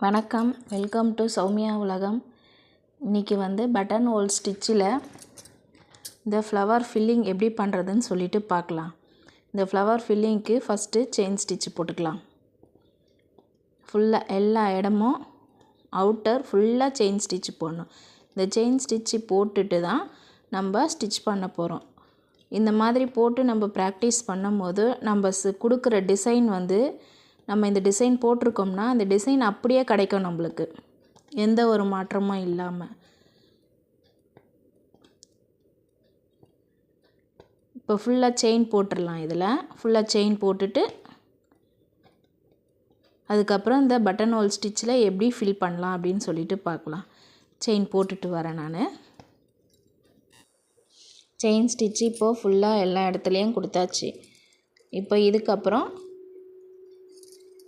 வணக்கம். Welcome to Soumya உலகம். இன்றைக்கி வந்து பட்டன் ஹோல் ஸ்டிச்சில் இந்த ஃப்ளவர் ஃபில்லிங் எப்படி பண்ணுறதுன்னு சொல்லிட்டு பார்க்கலாம். இந்த ஃப்ளவர் ஃபில்லிங்க்கு ஃபஸ்ட்டு செயின் ஸ்டிச் போட்டுக்கலாம். ஃபுல்லாக எல்லா இடமும் அவுட்டர் ஃபுல்லாக செயின் ஸ்டிச் போடணும். இந்த செயின் ஸ்டிச்சு போட்டுட்டு தான் நம்ம ஸ்டிச் பண்ண போகிறோம் இந்த மாதிரி போட்டு நம்ம ப்ராக்டிஸ் பண்ணும்போது நம்ம ஸ் கொடுக்குற டிசைன் வந்து நம்ம இந்த டிசைன் போட்டிருக்கோம்னா அந்த டிசைன் அப்படியே கிடைக்கும் நம்மளுக்கு. எந்த ஒரு மாற்றமும் இல்லாமல் இப்போ ஃபுல்லாக செயின் போட்டுடலாம் இதில். ஃபுல்லாக செயின் போட்டுட்டு அதுக்கப்புறம் இந்த பட்டன் ஹோல் ஸ்டிச்சில் எப்படி ஃபில் பண்ணலாம் அப்படின்னு சொல்லிட்டு பார்க்கலாம். செயின் போட்டுட்டு வரேன் நான். செயின் ஸ்டிச்சு இப்போது ஃபுல்லாக எல்லா இடத்துலையும் கொடுத்தாச்சு. இப்போ இதுக்கப்புறம்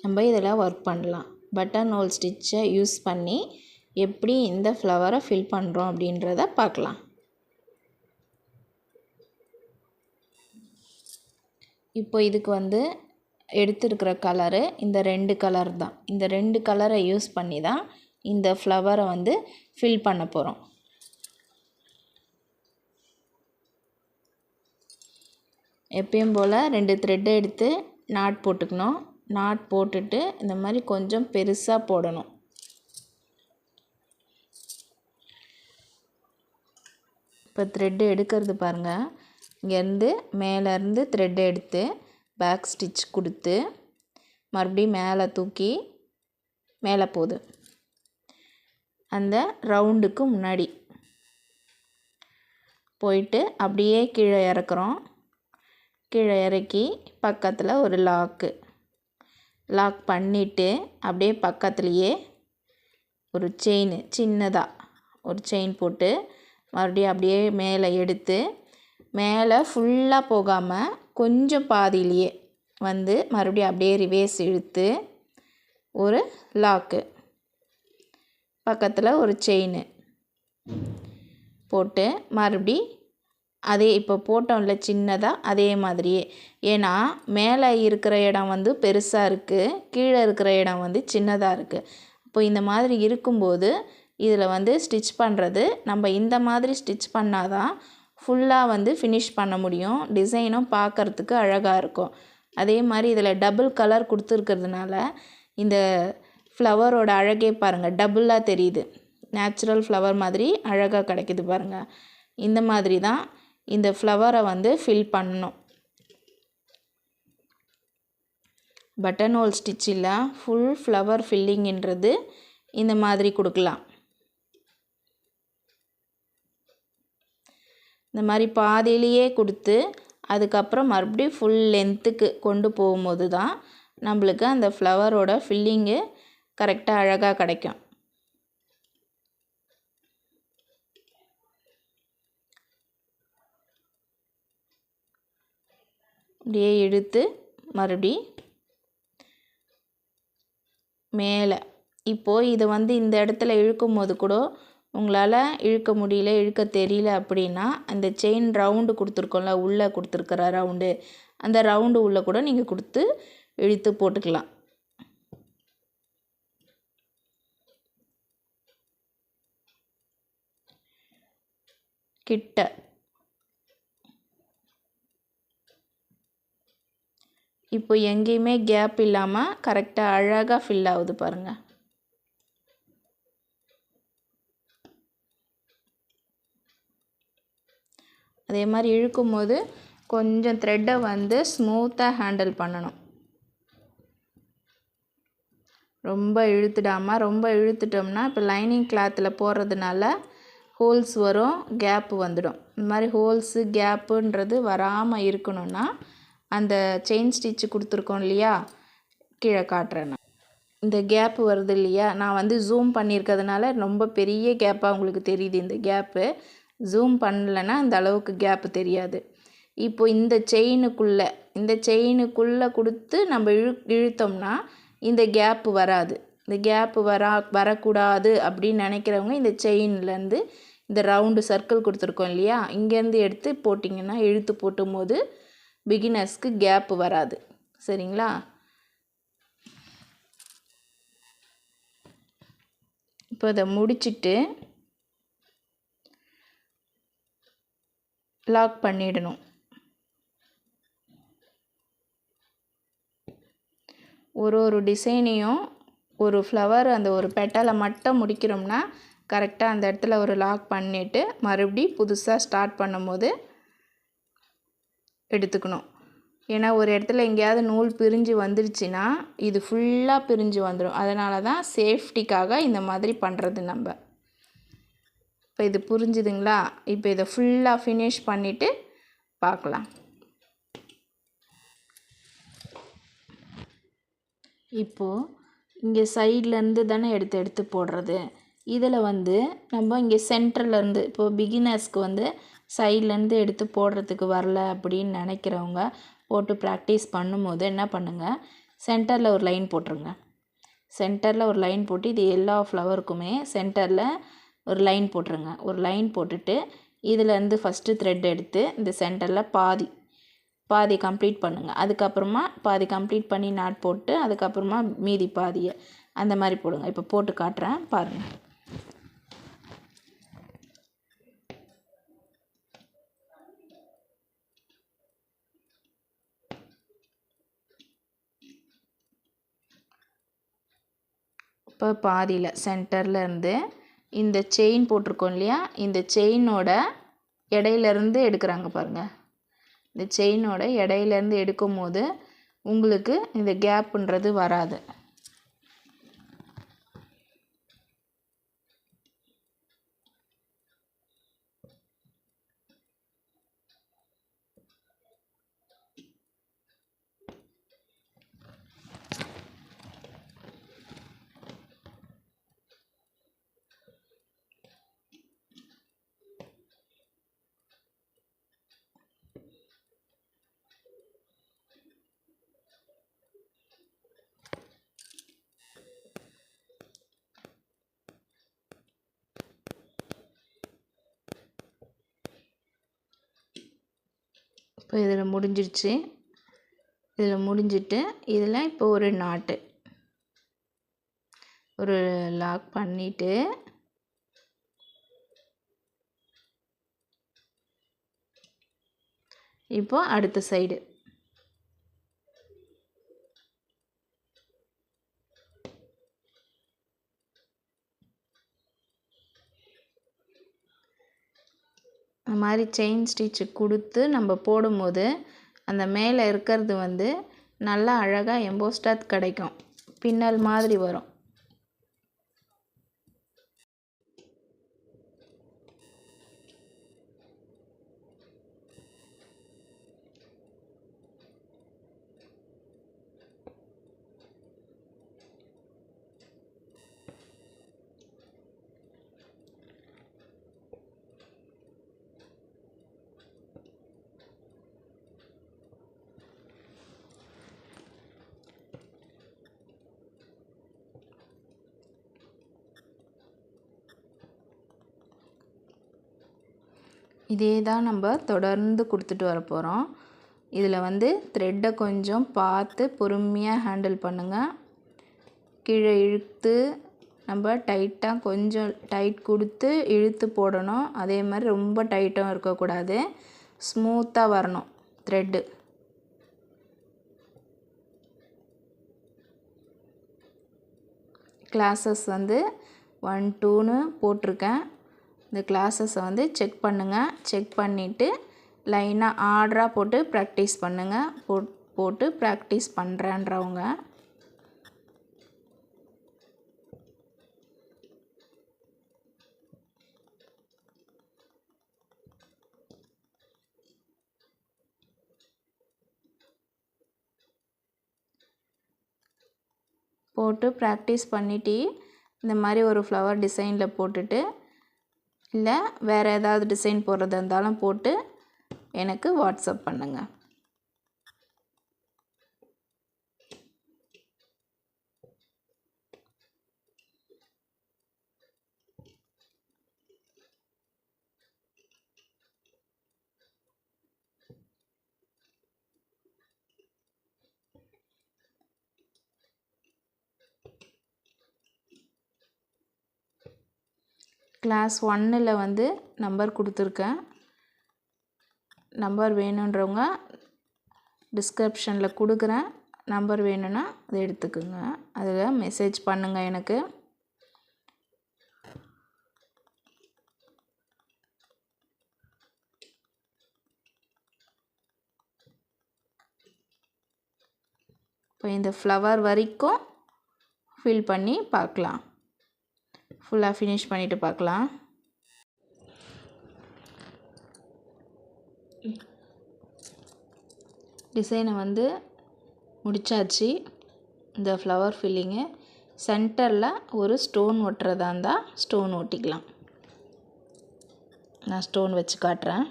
நம்ம இதில் ஒர்க் பண்ணலாம். பட்டன் ஹோல் ஸ்டிச்சை யூஸ் பண்ணி எப்படி இந்த ஃப்ளவரை ஃபில் பண்ணுறோம் அப்படின்றத பார்க்கலாம். இப்போ இதுக்கு வந்து எடுத்துருக்கிற கலரு இந்த ரெண்டு கலர் தான். இந்த ரெண்டு கலரை யூஸ் பண்ணி தான் இந்த ஃப்ளவரை வந்து ஃபில் பண்ண போகிறோம் எப்பயும் போல் ரெண்டு த்ரெட்டை எடுத்து நாட் போட்டுக்கணும். நாட் போட்டுட்டு இந்த மாதிரி கொஞ்சம் பெருசாக போடணும். இப்போ த்ரெட்டு எடுக்கிறது பாருங்கள் இங்கேருந்து மேலேருந்து த்ரெட் எடுத்து பேக் ஸ்டிச் கொடுத்து மறுபடியும் மேலே தூக்கி மேலே போகுது அந்த ரவுண்டுக்கு முன்னாடி போயிட்டு அப்படியே கீழே இறக்குறோம். கீழே இறக்கி பக்கத்தில் ஒரு லாக்கு லாக் பண்ணிவிட்டு அப்படியே பக்கத்துலேயே ஒரு செயின் சின்னதாக ஒரு செயின் போட்டு மறுபடியும் அப்படியே மேலே எடுத்து மேலே ஃபுல்லாக போகாமல் கொஞ்சம் பாதியிலேயே வந்து மறுபடியும் அப்படியே ரிவேஸ் இழுத்து ஒரு லாக்கு பக்கத்தில் ஒரு செயின் போட்டு மறுபடி அதே இப்போ போட்டோம்ல சின்னதாக அதே மாதிரியே. ஏன்னா மேலே இருக்கிற இடம் வந்து பெருசாக இருக்குது கீழே இருக்கிற இடம் வந்து சின்னதாக இருக்குது இப்போ இந்த மாதிரி இருக்கும்போது இதில் வந்து ஸ்டிச் பண்ணுறது நம்ம இந்த மாதிரி ஸ்டிச் பண்ணால் தான் ஃபுல்லாக வந்து ஃபினிஷ் பண்ண முடியும். டிசைனும் பார்க்குறதுக்கு அழகாக இருக்கும். அதே மாதிரி இதில் டபுள் கலர் கொடுத்துருக்கிறதுனால இந்த ஃப்ளவரோட அழகே பாருங்கள் டபுளாக தெரியுது. நேச்சுரல் ஃப்ளவர் மாதிரி அழகாக கிடைக்கிது பாருங்கள் இந்த மாதிரி தான் இந்த ஃப்ளவரை வந்து ஃபில் பண்ணணும். பட்டன் ஹோல் ஸ்டிச்சில் ஃபுல் ஃப்ளவர் ஃபில்லிங்ன்றது இந்த மாதிரி கொடுக்கலாம். இந்த மாதிரி பாதியிலேயே கொடுத்து அதுக்கப்புறம் மறுபடியும் ஃபுல் லென்த்துக்கு கொண்டு போகும்போது தான் நம்மளுக்கு அந்த ஃப்ளவரோட ஃபில்லிங்கு கரெக்டாக அழகாக கிடைக்கும். அப்படியே இழுத்து மறுபடி மேலே. இப்போது இதை வந்து இந்த இடத்துல இழுக்கும் போது கூட உங்களால் இழுக்க முடியல இழுக்க தெரியல அப்படின்னா அந்த செயின் ரவுண்டு கொடுத்துருக்கோம்ல உள்ளே கொடுத்துருக்குற ரவுண்டு அந்த ரவுண்டு உள்ளே கூட நீங்கள் கொடுத்து இழுத்து போட்டுக்கலாம். கிட்ட. இப்போ எங்கேயுமே கேப் இல்லாமல் கரெக்டாக அழகாக ஃபில் ஆகுது பாருங்கள் அதே மாதிரி இழுக்கும் போது கொஞ்சம் த்ரெட்டை வந்து ஸ்மூத்தாக ஹேண்டில் பண்ணணும். ரொம்ப இழுத்துடாமல் ரொம்ப இழுத்துட்டோம்னா இப்போ லைனிங் கிளாத்தில் போடுறதுனால ஹோல்ஸ் வரும் கேப்பு வந்துடும். இந்த மாதிரி ஹோல்ஸு கேப்புன்றது வராமல் இருக்கணும்னா அந்த செயின் ஸ்டிச்சு கொடுத்துருக்கோம் இல்லையா? கீழே காட்டுறேன் நான். இந்த கேப்பு வருது இல்லையா? நான் வந்து ஜூம் பண்ணியிருக்கிறதுனால ரொம்ப பெரிய கேப்பாக உங்களுக்கு தெரியுது இந்த கேப்பு ஜூம் பண்ணலைன்னா இந்த அளவுக்கு கேப்பு தெரியாது. இப்போ இந்த செயினுக்குள்ளே இந்த செயினுக்குள்ளே கொடுத்து நம்ம இழு இழுத்தோம்னா இந்த கேப்பு வராது. இந்த கேப்பு வரா வரக்கூடாது அப்படின்னு நினைக்கிறவங்க இந்த செயின்லேருந்து இந்த ரவுண்டு சர்க்கிள் கொடுத்துருக்கோம் இல்லையா? இங்கேருந்து எடுத்து போட்டிங்கன்னா இழுத்து போட்டும் போது பிகினர்ஸ்க்கு கேப்பு வராது. சரிங்களா? இப்போ இதை முடிச்சுட்டு லாக் பண்ணிடணும். ஒரு ஒரு டிசைனையும் ஒரு ஃப்ளவர் அந்த ஒரு பெட்டலை மட்டும் முடிக்கிறோம்னா கரெக்டாக அந்த இடத்துல ஒரு லாக் பண்ணிவிட்டு மறுபடி புதுசாக ஸ்டார்ட் பண்ணும்போது எடுத்துக்கணும். ஏன்னா ஒரு இடத்துல எங்கேயாவது நூல் பிரிஞ்சு வந்துருச்சுன்னா இது ஃபுல்லாக பிரிஞ்சு வந்துடும் அதனால தான் சேஃப்டிக்காக இந்த மாதிரி பண்ணுறது நம்ம. இப்போ இது புரிஞ்சுதுங்களா? இப்போ இதை ஃபுல்லாக ஃபினிஷ் பண்ணிவிட்டு பார்க்கலாம். இப்போது இங்கே சைட்லேருந்து தானே எடுத்து எடுத்து போடுறது? இதில் வந்து நம்ம இங்கே சென்டர்லேருந்து இப்போது பிகினர்ஸ்க்கு வந்து சைட்லேருந்து எடுத்து போடுறதுக்கு வரல அப்படின்னு நினைக்கிறவங்க போட்டு ப்ராக்டிஸ் பண்ணும்போது என்ன பண்ணுங்கள் சென்டரில் ஒரு லைன் போட்டுருங்க. சென்டரில் ஒரு லைன் போட்டு இது எல்லா ஃப்ளவருக்குமே சென்டரில் ஒரு லைன் போட்டுருங்க. ஒரு லைன் போட்டுட்டு இதுலேருந்து ஃபஸ்ட்டு த்ரெட் எடுத்து இந்த சென்டரில் பாதி பாதி கம்ப்ளீட் பண்ணுங்கள் அதுக்கப்புறமா பாதி கம்ப்ளீட் பண்ணி நாட் போட்டு அதுக்கப்புறமா மீதி பாதியை அந்த மாதிரி போடுங்க. இப்போ போட்டு காட்டுறேன் பாருங்கள் இப்போ பாதியில் சென்டரில் இருந்து இந்த செயின் போட்டிருக்கோம் இல்லையா? இந்த செயினோட இடையிலேருந்து எடுக்கிறாங்க பாருங்கள் இந்த செயினோட இடையிலேருந்து எடுக்கும் போது உங்களுக்கு இந்த கேப்புன்றது வராது. இப்போ இதில் முடிஞ்சிடுச்சு இதில் முடிஞ்சிட்டு இதில் இப்போ ஒரு நாட்டு. ஒரு லாக் பண்ணிவிட்டு இப்போ அடுத்த சைடு அந்த மாதிரி செயின் ஸ்டிச்சு கொடுத்து நம்ம போடும்போது அந்த மேலே இருக்கிறது வந்து நல்லா அழகாக எம்போஸ்டாக கிடைக்கும். பின்னல் மாதிரி வரும். இதே தான் நம்ம தொடர்ந்து கொடுத்துட்டு வர போகிறோம் இதில் வந்து த்ரெட்டை கொஞ்சம் பார்த்து பொறுமையாக ஹேண்டில் பண்ணுங்கள் கீழே இழுத்து நம்ம டைட்டாக கொஞ்சம் டைட் கொடுத்து இழுத்து போடணும். அதே மாதிரி ரொம்ப டைட்டும் இருக்கக்கூடாது. ஸ்மூத்தாக வரணும் த்ரெட்டு கிளாஸஸ் வந்து ஒன் டூன்னு போட்டிருக்கேன். இந்த கிளாஸஸை வந்து செக் பண்ணுங்கள் செக் பண்ணிவிட்டு லைனாக ஆர்டராக போட்டு ப்ராக்டிஸ் பண்ணுங்கள் போட் போட்டு ப்ராக்டிஸ் பண்ணுறேன்றவங்க போட்டு ப்ராக்டிஸ் பண்ணிவிட்டு இந்த மாதிரி ஒரு ஃப்ளவர் டிசைனில் போட்டுட்டு இல்லை வேறு ஏதாவது டிசைன் போடுறதா இருந்தாலும் போட்டு எனக்கு வாட்ஸ்அப் பண்ணுங்கள் கிளாஸ் ஒன்னில் வந்து நம்பர் கொடுத்துருக்கேன். நம்பர் வேணுன்றவங்க டிஸ்கிரிப்ஷனில் கொடுக்குறேன். நம்பர் வேணும்னா அதை எடுத்துக்கோங்க. அதில் மெசேஜ் பண்ணுங்கள் எனக்கு. இப்போ இந்த ஃப்ளவர் வரைக்கும் ஃபில் பண்ணி பார்க்கலாம். ஃபுல்லாக ஃபினிஷ் பண்ணிவிட்டு பார்க்கலாம். டிசைனை வந்து முடித்தாச்சு இந்த ஃப்ளவர் ஃபில்லிங்கு சென்டரில் ஒரு ஸ்டோன் ஒட்டுறதா இருந்தால் ஸ்டோன் ஒட்டிக்கலாம். நான் ஸ்டோன் வச்சு காட்டுறேன்.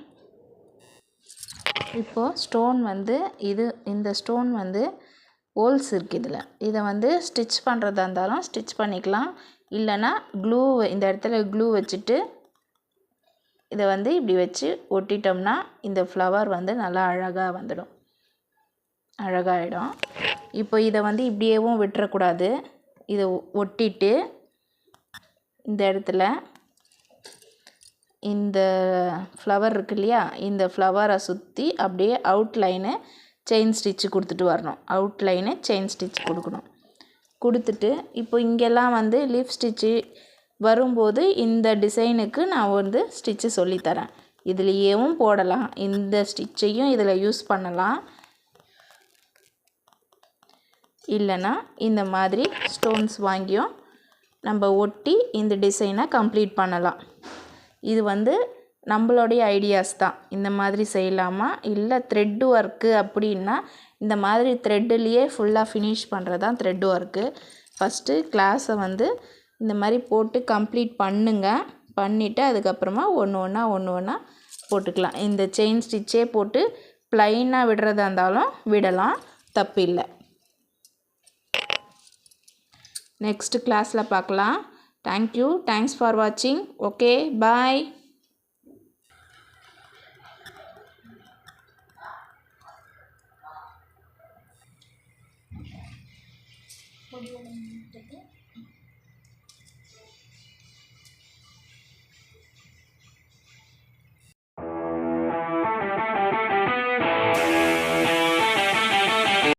இப்போது ஸ்டோன் வந்து இது இந்த ஸ்டோன் வந்து ஹோல்ஸ் இருக்குது இதில். இதை வந்து ஸ்டிச் பண்ணுறதா இருந்தாலும் ஸ்டிச் பண்ணிக்கலாம். இல்லைன்னா க்ளூ இந்த இடத்துல க்ளூ வச்சுட்டு இதை வந்து இப்படி வச்சு ஒட்டிட்டோம்னா இந்த ஃப்ளவர் வந்து நல்லா அழகாக வந்துடும். அழகாகிடும் இப்போ இதை வந்து இப்படியேவும் விட்டுறக்கூடாது. இதை ஒட்டிட்டு இந்த இடத்துல இந்த ஃப்ளவர் இருக்கு இல்லையா? இந்த ஃப்ளவரை சுற்றி அப்படியே அவுட்லைனு செயின் ஸ்டிச்சு கொடுத்துட்டு வரணும். அவுட்லைனு செயின் ஸ்டிச் கொடுக்கணும். கொடுத்துட்டு இப்போ இங்கெல்லாம் வந்து லீஃப் ஸ்டிச்சு வரும்போது இந்த டிசைனுக்கு நான் வந்து ஸ்டிச்சு சொல்லித்தரேன். இதுலேயேவும் போடலாம். இந்த ஸ்டிச்சையும் இதில் யூஸ் பண்ணலாம். இல்லைன்னா இந்த மாதிரி ஸ்டோன்ஸ் வாங்கியும் நம்ம ஒட்டி இந்த டிசைனை கம்ப்ளீட் பண்ணலாம். இது வந்து நம்மளுடைய ஐடியாஸ் தான். இந்த மாதிரி செய்யலாமா? இல்லை த்ரெட்டு ஒர்க்கு அப்படின்னா இந்த மாதிரி த்ரெட்டுலேயே ஃபுல்லாக ஃபினிஷ் பண்ணுறது தான் த்ரெட் ஒர்க்கு ஃபஸ்ட்டு கிளாஸை வந்து இந்த மாதிரி போட்டு கம்ப்ளீட் பண்ணுங்க. பண்ணிவிட்டு அதுக்கப்புறமா ஒன்று ஒன்றா ஒன்று ஒன்றா போட்டுக்கலாம். இந்த செயின் ஸ்டிச்சே போட்டு ப்ளைனாக விடுறதா இருந்தாலும் விடலாம். தப்பு இல்லை நெக்ஸ்ட் கிளாஸில் பார்க்கலாம் தேங்க்யூ தேங்க்ஸ் ஃபார் வாட்சிங் ஓகே பாய்